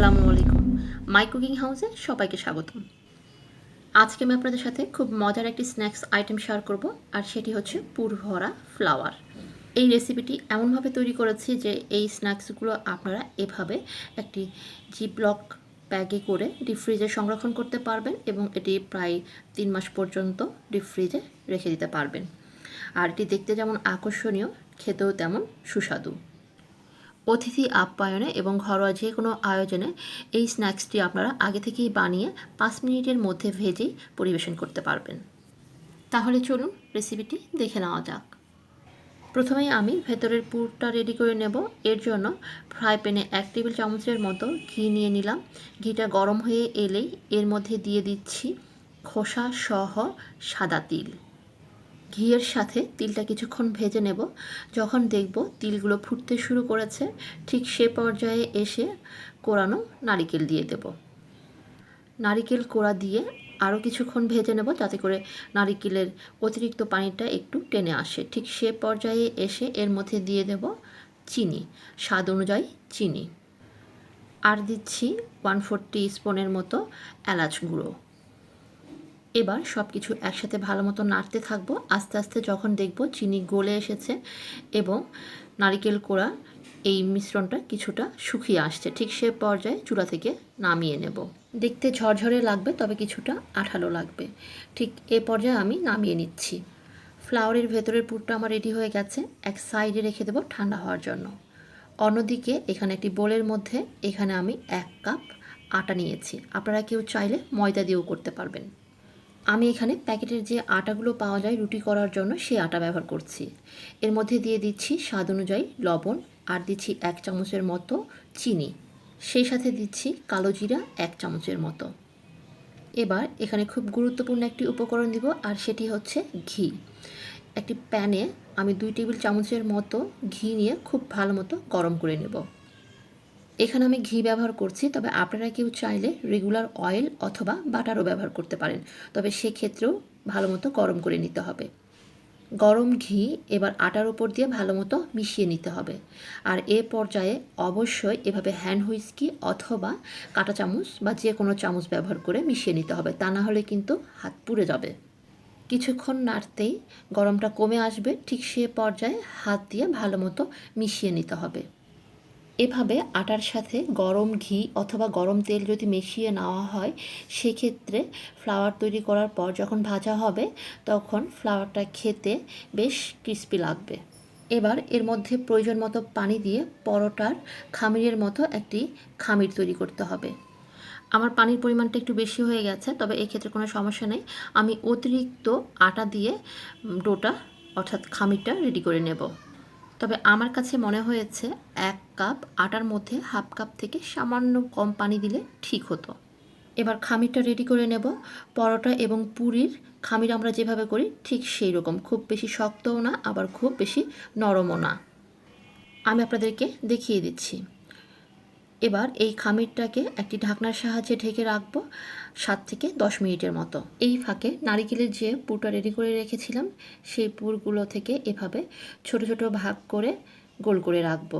আসসালামু আলাইকুম। My cooking হাউসে সবাইকে স্বাগতম। আজকে আমি আপনাদের সাথে খুব মজার একটি স্ন্যাক্স আইটেম শেয়ার করব, আর সেটি হচ্ছে পুর ভরা ফ্লাওয়ার। এই রেসিপিটি এমনভাবে তৈরি করেছি যে এই স্ন্যাক্সগুলো আপনারা এভাবে একটি জিপলক ব্যাগে করে ডিপ ফ্রিজে সংরক্ষণ করতে পারবেন এবং এটি প্রায় তিন মাস পর্যন্ত ডিপ ফ্রিজে রেখে দিতে পারবেন। আর এটি দেখতে যেমন আকর্ষণীয়, খেতেও তেমন সুস্বাদু। অতিথি আপ্যায়নে এবং ঘরোয়া যে কোনো আয়োজনে এই স্ন্যাক্সটি আপনারা আগে থেকেই বানিয়ে পাঁচ মিনিটের মধ্যে ভেজেই পরিবেশন করতে পারবেন। তাহলে চলুন রেসিপিটি দেখে নেওয়া যাক। প্রথমেই আমি ভেতরের পুরটা রেডি করে নেব। এর জন্য ফ্রাই প্যানে এক টেবিল চামচের মতো ঘি নিয়ে নিলাম। ঘিটা গরম হয়ে এলেই এর মধ্যে দিয়ে দিচ্ছি খোসা সহ সাদা তিল। ঘিয়ের সাথে তিলটা কিছুক্ষণ ভেজে নেব। যখন দেখব তিলগুলো ফুটতে শুরু করেছে, ঠিক সে পর্যায়ে এসে কোরানো নারিকেল দিয়ে দেব। নারিকেল কোড়া দিয়ে আরও কিছুক্ষণ ভেজে নেব যাতে করে নারিকেলের অতিরিক্ত পানিটা একটু টেনে আসে। ঠিক সে পর্যায়ে এসে এর মধ্যে দিয়ে দেব চিনি, স্বাদ অনুযায়ী চিনি। আর দিচ্ছি ওয়ান ফোর স্পুনের মতো এলাচ গুঁড়ো। এবার সব কিছু একসাথে ভালো মতো নাড়তে থাকব। আস্তে আস্তে যখন দেখব চিনি গলে এসেছে এবং নারিকেল কোড়া এই মিশ্রণটা কিছুটা শুকিয়ে আসছে, ঠিক সে পর্যায়ে চূড়া থেকে নামিয়ে নেব। দেখতে ঝরঝরে লাগবে, তবে কিছুটা আঠালো লাগবে। ঠিক এ পর্যায়ে আমি নামিয়ে নিচ্ছি। ফ্লাওয়ারের ভেতরের পুরটা আমার রেডি হয়ে গেছে, এক সাইডে রেখে দেবো ঠান্ডা হওয়ার জন্য। অন্যদিকে এখানে একটি বোলের মধ্যে এখানে আমি এক কাপ আটা নিয়েছি। আপনারা কেউ চাইলে ময়দা দিয়েও করতে পারবেন। আমি এখানে প্যাকেটের যে আটাগুলো পাওয়া যায় রুটি করার জন্য সেই আটা ব্যবহার করছি। এর মধ্যে দিয়ে দিচ্ছি স্বাদ অনুযায়ী লবণ আর দিচ্ছি এক চামচের মতো চিনি। সেই সাথে দিচ্ছি কালো জিরা এক চামচের মতো। এবার এখানে খুব গুরুত্বপূর্ণ একটি উপকরণ দিব আর সেটি হচ্ছে ঘি। একটি প্যানে আমি দুই টেবিল চামচের মতো ঘি নিয়ে খুব ভালো মতো গরম করে নেব। এখানে আমি ঘি ব্যবহার করছি, তবে আপনারা কেউ চাইলে রেগুলার অয়েল অথবা বাটারও ব্যবহার করতে পারেন। তবে সেক্ষেত্রেও ভালো মতো গরম করে নিতে হবে। গরম ঘি এবার আটার উপর দিয়ে ভালো মতো মিশিয়ে নিতে হবে। আর এ পর্যায়ে অবশ্যই এভাবে হ্যান্ড হুইস্কি অথবা কাঁটা চামচ বা যে কোনো চামচ ব্যবহার করে মিশিয়ে নিতে হবে, তা না হলে কিন্তু হাত পুড়ে যাবে। কিছুক্ষণ নাড়তেই গরমটা কমে আসবে, ঠিক সে পর্যায়ে হাত দিয়ে ভালো মতো মিশিয়ে নিতে হবে। এভাবে আটার সাথে গরম ঘি অথবা গরম তেল যদি মিশিয়ে নেওয়া হয়, সেক্ষেত্রে ফ্লাওয়ার তৈরি করার পর যখন ভাজা হবে, তখন ফ্লাওয়ারটা খেতে বেশ ক্রিস্পি লাগবে। এবার এর মধ্যে প্রয়োজন মতো পানি দিয়ে পরোটার খামিরের মতো একটি খামির তৈরি করতে হবে। আমার পানির পরিমাণটা একটু বেশি হয়ে গেছে, তবে এক্ষেত্রে কোনো সমস্যা নেই। আমি অতিরিক্ত আটা দিয়ে ডোটা অর্থাৎ খামিরটা রেডি করে নেব। তবে আমার কাছে মনে হয়েছে এক কাপ আটার মধ্যে হাফ কাপ থেকে সামান্য কম পানি দিলে ঠিক হতো। এবার খামিরটা রেডি করে নেব। পরোটা এবং পুরির খামির আমরা যেভাবে করি ঠিক সেই রকম খুব বেশি শক্তও না, আবার খুব বেশি নরমও না। আমি আপনাদেরকে দেখিয়ে দিচ্ছি। এবার এই খামিরটাকে একটি ঢাকনার সাহায্যে ঢেকে রাখব সাত থেকে দশ মিনিটের মতো। এই ফাঁকে নারিকেলের যে পুরটা রেডি করে রেখেছিলাম, সেই পুরগুলো থেকে এভাবে ছোট ছোট ভাগ করে গোল করে রাখব।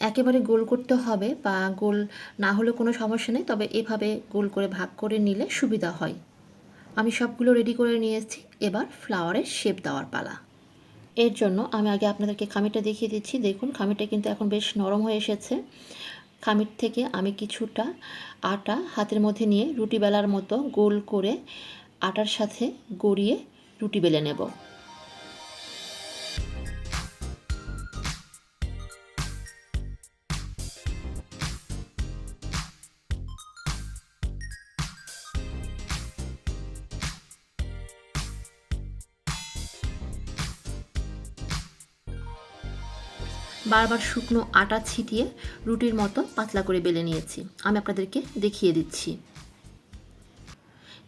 একেবারে গোল করতে হবে বা গোল না হলে কোনো সমস্যা নেই, তবে এভাবে গোল করে ভাগ করে নিলে সুবিধা হয়। আমি সবগুলো রেডি করে নিয়েছি এবার ফ্লাওয়ারের শেপ দেওয়ার পালা। এর জন্য আমি আগে আপনাদেরকে খামিরটা দেখিয়ে দিচ্ছি। দেখুন, খামিরটা কিন্তু এখন বেশ নরম হয়ে এসেছে। খামির থেকে আমি কিছুটা আটা হাতের মধ্যে নিয়ে রুটি বেলার মতো গোল করে আটার সাথে গড়িয়ে রুটি বেলে নেব। বারবার শুকনো আটা ছিটিয়ে রুটির মতো পাতলা করে বেলে নিয়েছি। আমি আপনাদেরকে দেখিয়ে দিচ্ছি।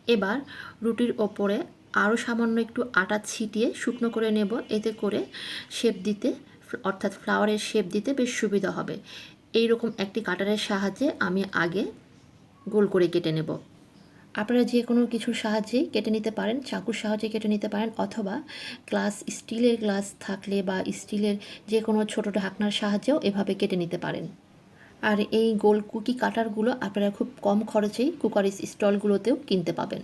এবার রুটির ওপরে আরও সামান্য একটু আটা ছিটিয়ে শুকনো করে নেব। এতে করে শেপ দিতে, অর্থাৎ ফ্লাওয়ারের শেপ দিতে বেশ সুবিধা হবে। এই রকম একটি কাটারের সাহায্যে আমি আগে গোল করে কেটে নেব। আপনারা যে কোনো কিছুর সাহায্যেই কেটে নিতে পারেন, চাকুর সাহায্যে কেটে নিতে পারেন, অথবা গ্লাস, স্টিলের গ্লাস থাকলে বা স্টিলের যে কোনো ছোটো ঢাকনার সাহায্যেও এভাবে কেটে নিতে পারেন। আর এই গোল কুকি কাটারগুলো আপনারা খুব কম খরচেই কুকার স্টলগুলোতেও কিনতে পাবেন।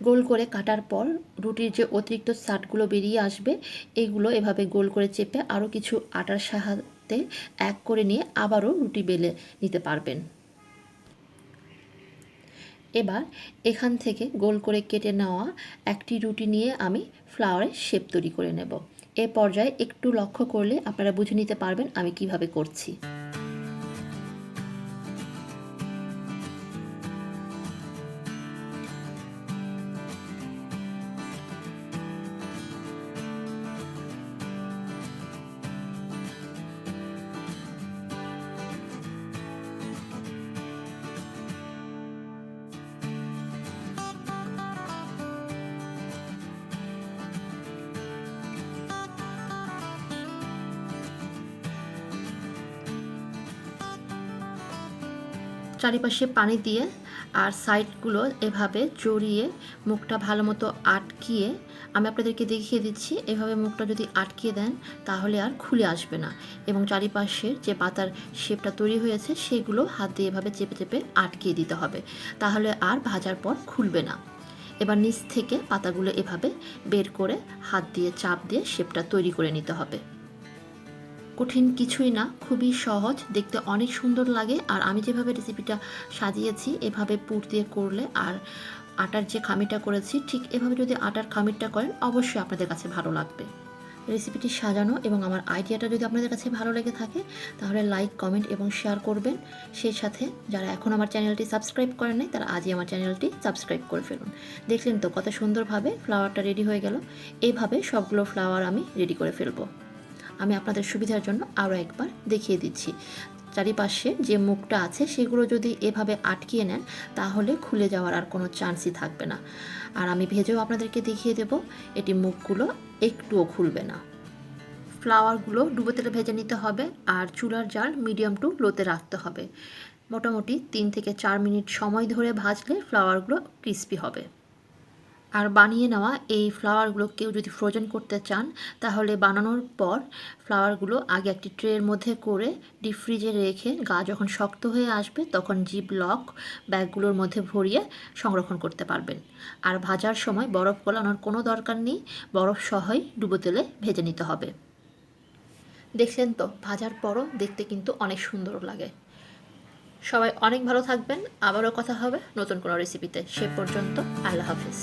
গোল করে কাটার পর রুটির যে অতিরিক্ত সাটগুলো বেরিয়ে আসবে এইগুলো এভাবে গোল করে চেপে আরও কিছু আটার সাহায্যে এক করে নিয়ে আবারও রুটি বেলে নিতে পারবেন। এবার এখান থেকে গোল করে কেটে নেওয়া একটি রুটি নিয়ে আমি ফ্লাওয়ারের শেপ তৈরি করে নেব। এ পর্যায়ে একটু লক্ষ্য করলে আপনারা বুঝে নিতে পারবেন আমি কীভাবে করছি। চারিপাশে পানি দিয়ে আর সাইডগুলো এভাবে জড়িয়ে মুখটা ভালো মতো আটকিয়ে আমি আপনাদেরকে দেখিয়ে দিচ্ছি, এভাবে মুখটা যদি আটকিয়ে দেন তাহলে আর খুলে আসবে না। এবং চারিপাশের যে পাতার শেপটা তৈরি হয়েছে সেগুলো হাত দিয়ে এভাবে চেপে চেপে আটকিয়ে দিতে হবে, তাহলে আর ভাজার পর খুলবে না। এবার নিচ থেকে পাতাগুলো এভাবে বের করে হাত দিয়ে চাপ দিয়ে শেপটা তৈরি করে নিতে হবে। কঠিন কিছুই না, খুবই সহজ, দেখতে অনেক সুন্দর লাগে। আর আমি যেভাবে রেসিপিটা সাজিয়েছি, এভাবে পুর দিয়ে করলে আর আটার যে খামিরটা করেছি, ঠিক এভাবে যদি আটার খামিরটা করেন, অবশ্যই আপনাদের কাছে ভালো লাগবে। রেসিপিটি সাজানো এবং আমার আইডিয়াটা যদি আপনাদের কাছে ভালো লেগে থাকে, তাহলে লাইক কমেন্ট এবং শেয়ার করবেন। সেই সাথে যারা এখন আমার চ্যানেলটি সাবস্ক্রাইব করেন নাই, তারা আজই আমার চ্যানেলটি সাবস্ক্রাইব করে ফেলুন। দেখলেন তো কত সুন্দরভাবে ফ্লাওয়ারটা রেডি হয়ে গেল। এইভাবে সবগুলো ফ্লাওয়ার আমি রেডি করে ফেলব। আমি আপনাদের সুবিধার জন্য আরও একবার দেখিয়ে দিচ্ছি। চারিপাশে যে মুখটা আছে, সেগুলো যদি এভাবে আটকিয়ে নেন, তাহলে খুলে যাওয়ার আর কোনো চান্সই থাকবে না। আর আমি ভেজেও আপনাদেরকে দেখিয়ে দেব, এটি মুখগুলো একটুও খুলবে না। ফ্লাওয়ারগুলো ডুবো তেলে ভেজে নিতে হবে, আর চুলার জাল মিডিয়াম টু লোতে রাখতে হবে। মোটামুটি তিন থেকে চার মিনিট সময় ধরে ভাজলে ফ্লাওয়ারগুলো ক্রিস্পি হবে। আর বানিয়ে নেওয়া এই ফ্লাওয়ারগুলো কেউ যদি ফ্রোজেন করতে চান, তাহলে বানানোর পর ফ্লাওয়ারগুলো আগে একটি ট্রের মধ্যে করে ডিপ ফ্রিজে রেখে গা যখন শক্ত হয়ে আসবে, তখন জিপ লক ব্যাগগুলোর মধ্যে ভরিয়ে সংরক্ষণ করতে পারবেন। আর ভাজার সময় বরফ গলানোর কোনো দরকার নেই, বরফ সহই ডুবো তেলে ভেজে নিতে হবে। দেখলেন তো, ভাজার পরও দেখতে কিন্তু অনেক সুন্দর লাগে। সবাই অনেক ভালো থাকবেন, আবারও কথা হবে নতুন কোনো রেসিপিতে সে পর্যন্ত আল্লাহ হাফিজ।